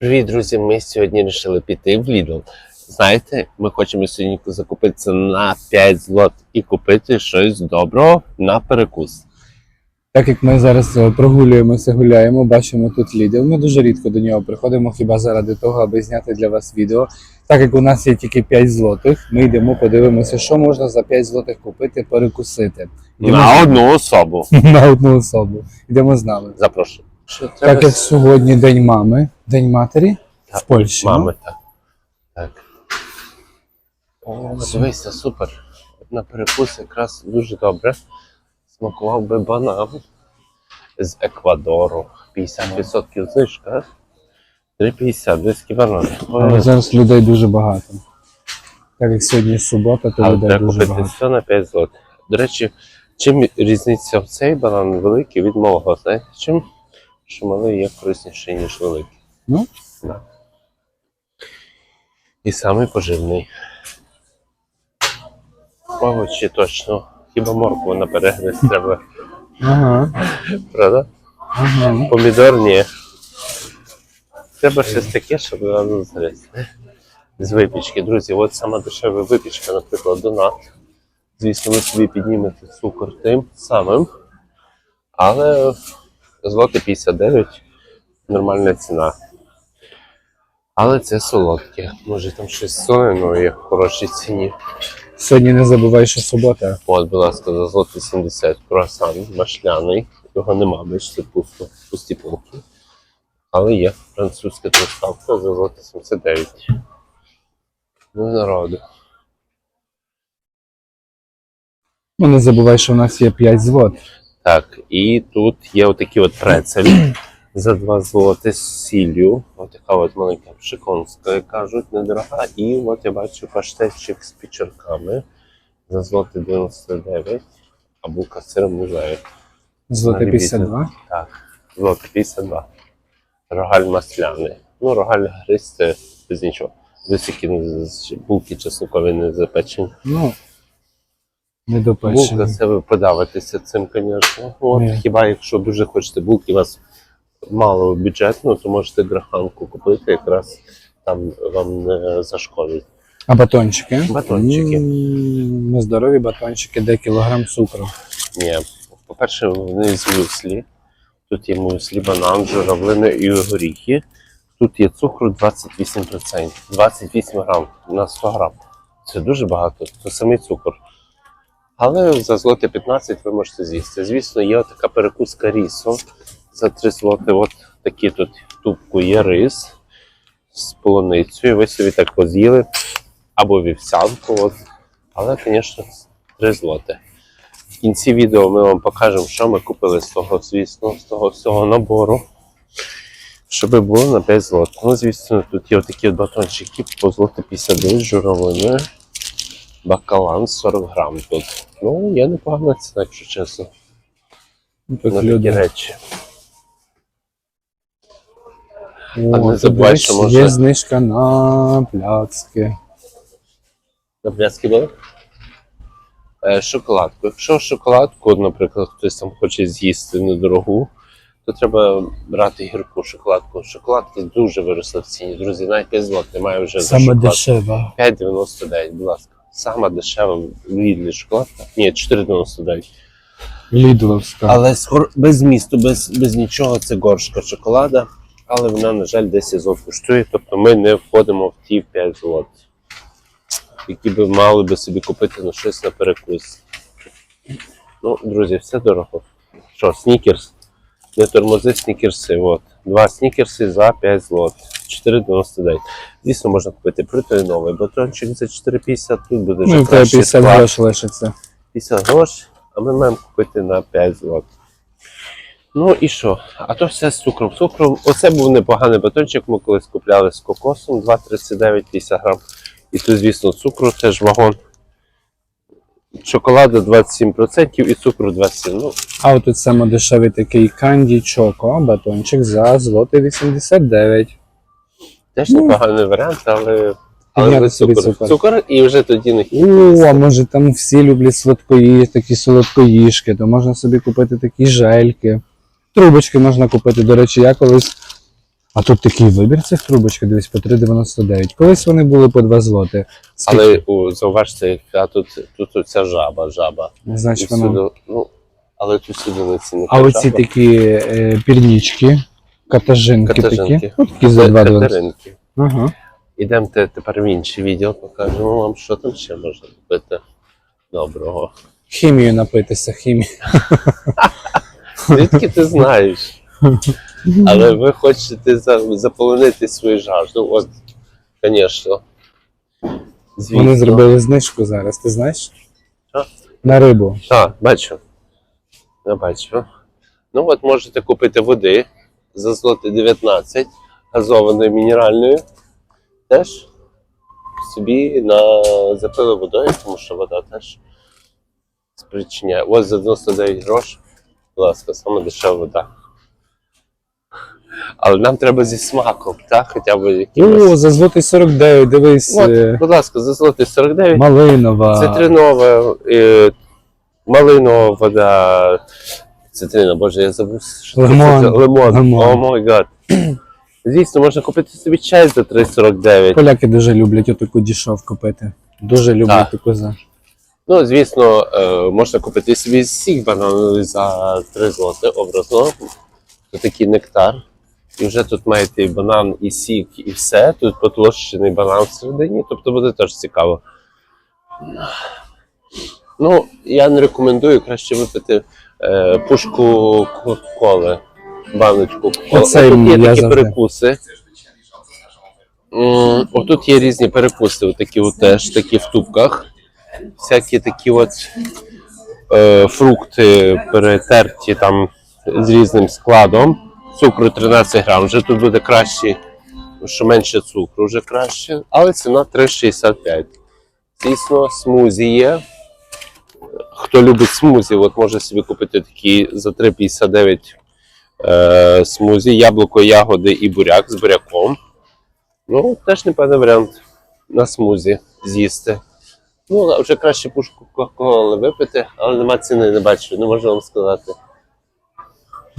Привіт, друзі! Ми сьогодні вирішили піти в Lidl. Знаєте, ми хочемо сьогодні закупитися на 5 злот і купити щось доброго на перекус. Так як ми зараз е, прогулюємося, гуляємо, бачимо тут Lidl, ми дуже рідко до нього приходимо хіба заради того, аби зняти для вас відео. Так як у нас є тільки 5 злотих, ми йдемо, подивимося, що можна за 5 злотих купити, перекусити. Йдемо На одну особу. на одну особу. Йдемо з нами. Запрошую. Що Так як сьогодні День мами, День матері в Польщі. ну, Мами, так. Так. О, дивися, супер. На перекус якраз дуже добре. Смакував би банан з Еквадору. 50% знижка. 3,50, диски банани. Але зараз людей дуже багато. Так як сьогодні субота, то Але людей треба дуже багато. все на 5 злот. До речі, чим різниця в цей банан великий від малого? Знаєте чим? Що малий є корисніший, ніж великий. Ну? Да. І самий поживний. Овочі точно. Хіба моркву на перегриз треба, Ага, правда? ага. Помідор ні. Треба щось таке, щоб воно згризти. З випічки, друзі, от сама дешева випічка, наприклад, донат. Звісно, ви собі піднімете цукор тим самим. Але злоти 59 нормальна ціна. Але це солодке. Може там щось соленого є в хорошій ціні. Сьогодні не забувай, що субота. От, будь ласка, за злоти 70 круасан машляний. Його нема, бачите, пусто, пусті полки. Але є французька доставка за злоти 79. Ну, народу. Ну не забувай, що у нас є 5 звод. Так, і тут є отакі от прецелі за 2 злоти з сіллю. Отака от маленька пшиконська, як кажуть, недорога. І от я бачу паштетчик з печерками за злоти 99. А булка з сиром знаю. Злоти 52. Так, злоти 52. Рогаль масляний. Ну, рогаль гристи без нічого. Високі булки чеснокові не запечені. Ну, не Булка допечені. це ви подавитеся цим, звісно. От, Ні. хіба якщо дуже хочете булки, у вас мало бюджетно, то можете граханку купити, якраз там вам не зашкодить. А батончики? Батончики. М, Ну, здорові батончики, де кілограм цукру. Ні, по-перше, вони з мюслі. Тут є мюслі, банан, журавлини і горіхи. Тут є цукру 28%. 28 грам на 100 грам. Це дуже багато, це самий цукор. Але за злоти 15 ви можете з'їсти. Звісно, є така перекуска рісу. За 3 злоти, от такі тут в тубку є рис з полуницею. Ви собі так поз'їли. Або вівсянку. От. Але, звісно, 3 злоти. В кінці відео ми вам покажемо, що ми купили з того, звісно, з того всього набору. Щоб було на 5 злот. Ну, звісно, тут є такі батончики по злоти 59 журавлини. Бакалан 40 грам тут. Ну, є непогана ціна, якщо чесно. Тут на такі люди. речі. О, не забувай, що може- Є знижка на пляцки. На пляцки були? Е, шоколадку. Якщо шоколадку, наприклад, хтось там хоче з'їсти недорогу, то треба брати гірку шоколадку. Шоколадки дуже виросли в ціні. Друзі, навіть 5 злот немає вже за Саме шоколадку. дешева. 5,99, будь ласка. Сама дешева в Лідлі шоколадка. Ні, 4,99. Лідловська. Але без змісту, без, без нічого, це горшка шоколада. Але вона, на жаль, 10 злот коштує. Тобто ми не входимо в ті 5 злот, які би мали би собі купити на щось на перекус. Ну, друзі, все дорого. Що, снікерс? Не тормози снікерси. От. Два снікерси за 5 злот. 4,99. Звісно, можна купити протеїновий батончик за 4,50. Тут буде вже Ну, і в тебе кращий 50 склад. грошей лишиться. 50 грошей, а ми маємо купити на 5 злот. Ну і що? А то все з цукром. Цукром. Оце був непоганий батончик. Ми колись купляли з кокосом 2,39 50 грам. І тут, звісно, цукру теж вагон. Шоколаду 27% і цукру 27%. Ну, А от тут саме дешевий такий канді чоко, батончик за злоти 89. теж Ну. непоганий варіант, але. Але собі цукор. цукор. цукор і вже тоді не О, а може там всі люблять сладкої, такі солодкоїжки, то можна собі купити такі жельки. Трубочки можна купити. До речі, я колись А тут такий вибір цих трубочок, дивись, по 3,99. Колись вони були по 2 злоти. Скільки? Але у, зауважте, яка тут, тут оця жаба, жаба. Значить, воно. всюди, ну, але тут сюди не ціни. А оці такі е, пірнічки, катажинки, Катажинки. такі. От такі за 2,99. Катеринки. Ага. Ідемо тепер в інший відділ, покажемо вам, що там ще можна купити доброго. Хімію напитися, хімію. Звідки ти знаєш? Але ви хочете заполонити свою жажду. От, звісно. Вони зробили знижку зараз, ти знаєш? Що? На рибу. Так, бачу. Я бачу. Ну от можете купити води за злоти 19 газованою мінеральною. Теж собі на запили водою, тому що вода теж спричиняє. Ось за 99 грош. Будь ласка, саме дешева вода. Але нам треба зі смаком, так? Хоча б якимось. О, за злотий 49, дивись. От, е, будь ласка, за злоти 49. Малинова. Цитринова, е, малинова вода. Цитрина, боже, я забув. що це Лимон. за- Лимон. Лимон. О май гад. Звісно, можна купити собі чай за 3,49. Поляки дуже люблять отаку дішовку пити. Дуже люблять Так. таку за. Ну, звісно, е, можна купити собі сік банановий за 3 злоти образно. Це такий нектар. І вже тут маєте і банан, і сік, і все. Тут потлощений банан всередині, тобто буде теж цікаво. Ну, я не рекомендую краще випити е, пушку коли, баночку коли. Тут є такі перекуси. Отут є різні перекуси, отакі от теж, такі в тубках. Всякі такі от е, фрукти перетерті там з різним складом. Цукру 13 грам. Вже тут буде краще, що менше цукру, вже краще. Але ціна 3,65. Звісно, смузі є. Хто любить смузі, от може собі купити такі за 3,59 е, смузі, яблуко, ягоди і буряк з буряком. Ну, теж непевний варіант на смузі з'їсти. Ну, вже краще пушку кока-коли випити, але нема ціни, не бачу, не можу вам сказати.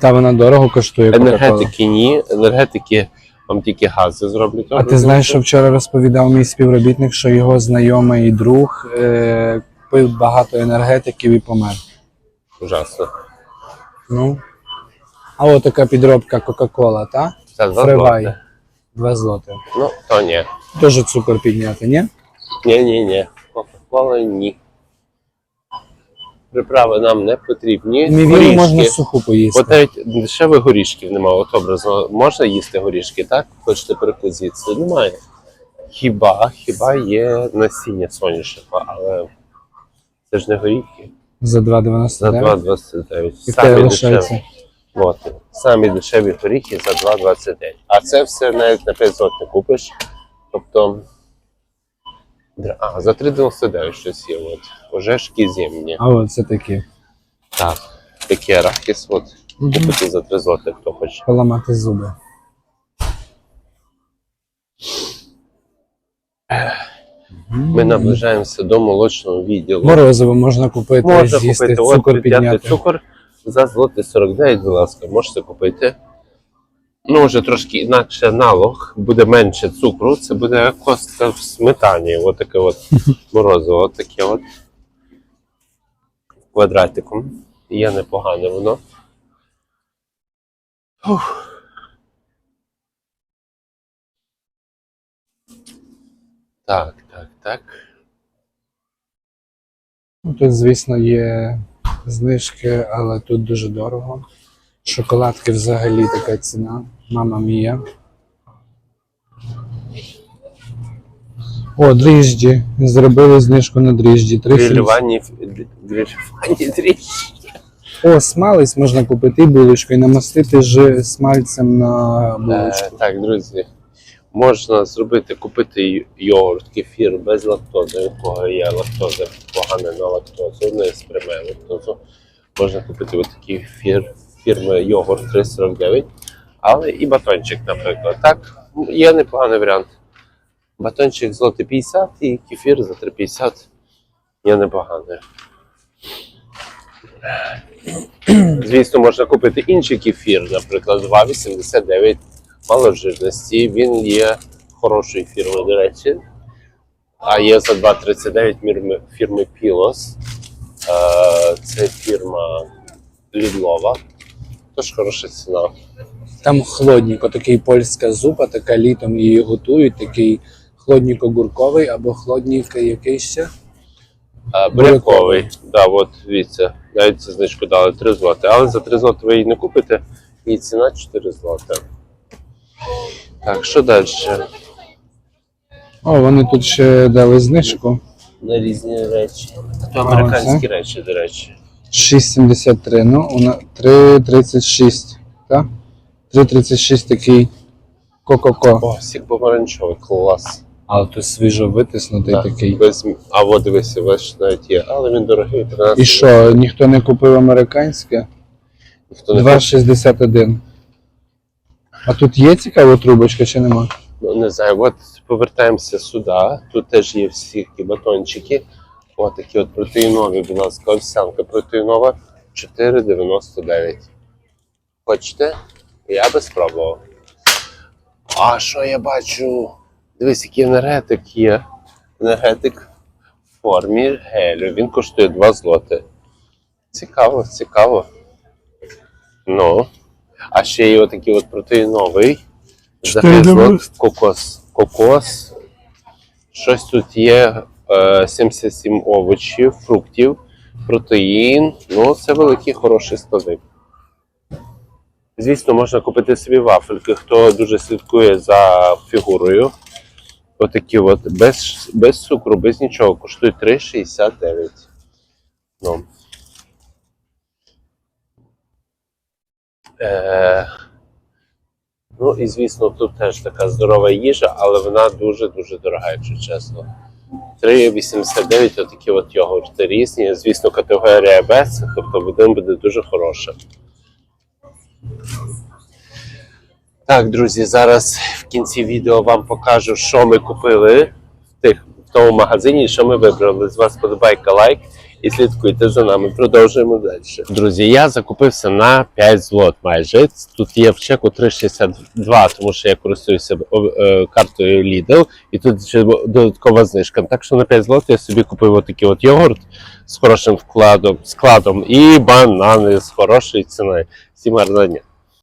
Та вона дорого коштує. Енергетики ні, енергетики вам тільки гази зроблять. А ти знаєш, що вчора розповідав мій співробітник, що його знайомий і друг е, пив багато енергетиків і помер. Ужасно. Ну. А от така підробка Кока-Кола, та? Це два Фривай. злоти. Два злоти. Ну, то ні. Теж цукор підняти, ні? Ні, ні, ні. Приправи нам не потрібні. Горішки. можна суху поїсти. От навіть дешевих горішків немає. От образно, можна їсти горішки, так? Хочете перекус звідси? Немає. Хіба, хіба є насіння соняшника, але це ж не горіхи. За 2,99. За 2,29. Самі дешеві. От, самі дешеві горіхи за 2,29. А це все навіть на 5 злот не купиш. Тобто. А, за 3,99 щось є. От. Ожешки зимні. А от це такі. Так. Такий арахіс, от. Купити за 3 злоти, хто хоче. Поламати зуби. Ми наближаємося до молочного відділу. Морозиво можна купити, Можна з'їсти, купити цукор от, підняти. цукор за злоти 49, будь ласка, можете купити. Ну, вже трошки інакше аналог, буде менше цукру, це буде костка в сметані. От таке от морозиво, таке от квадратиком. Є непогане воно. Ух. Так, так, так. Ну, Тут, звісно, є знижки, але тут дуже дорого. Шоколадки взагалі така ціна. Мама мія. О, дріжджі. Зробили знижку на дріжджі. 3,70. Грилювані, дріжджі. О, смалець можна купити і булочку, і намастити ж смальцем на Е. Так, друзі, можна зробити, купити йогурт, кефір без лактози, у кого є лактоза погана на лактозу, не сприймає лактозу. Можна купити отакий фір, фірми йогурт 349, але і батончик, наприклад. Так, є непоганий варіант. Батончик злоти 50 і кефір за 3,50 є непоганий. Звісно, можна купити інший кефір, наприклад, 2,89 мало жирності. Він є хорошої фірми, до речі. А є за 2,39 фірми, Pilos. Е, Це фірма Лідлова. Тож хороша ціна. Там хлодніко, такий польська зупа, така літом її готують, такий хлодніко гурковий або хлоднік який ще. А, буряковий. Да, от дивіться, навіть за знижку дали 3 злоти. Але за 3 злоти ви її не купите, і ціна 4 злоти. Так, що далі? О, вони тут ще дали знижку. На різні речі. А, американські речі, до речі. 6,73, ну, 3,36, так? 3,36 такий кококо. О, сік помаранчевий, клас. Але тут свіжо витиснутий Так, такий. Без... А от дивися, бачиш, навіть є. Але він дорогий, 13. І що, ніхто не купив американське? Ніхто не 2,61. А тут є цікава трубочка чи нема? Ну, не знаю, от повертаємося сюди. Тут теж є всі такі батончики. От такі от протеїнові, будь ласка, овсянка протеїнова 4,99. Хочете? Я би спробував. А що я бачу? Дивись, який енергетик є. Енергетик в формі гелю. Він коштує 2 злоти. Цікаво, цікаво. Ну. А ще є отакий от протеїновий. За 5 злот кокос. Кокос. Щось тут є. Е, 77 овочів, фруктів, протеїн. Ну, це великий хороший складник. Звісно, можна купити собі вафельки, хто дуже слідкує за фігурою. Отакі от, без, без цукру, без нічого, коштують 3,69. Ну. Е, ну і звісно, тут теж така здорова їжа, але вона дуже-дуже дорога, якщо чесно. 3,89 отакі от йогурти різні. Звісно, категорія Б, тобто один буде дуже хороша. Так, друзі, зараз в кінці відео вам покажу, що ми купили в, тих, тому магазині, що ми вибрали. З вас подобайка, лайк і слідкуйте за нами. Продовжуємо далі. Друзі, я закупився на 5 злот майже. Тут є в чеку 3,62, тому що я користуюся е, картою Lidl, і тут ще додаткова знижка. Так що на 5 злот я собі купив отакий от йогурт з хорошим вкладом, складом і банани з хорошою ціною. Всім гарного дня.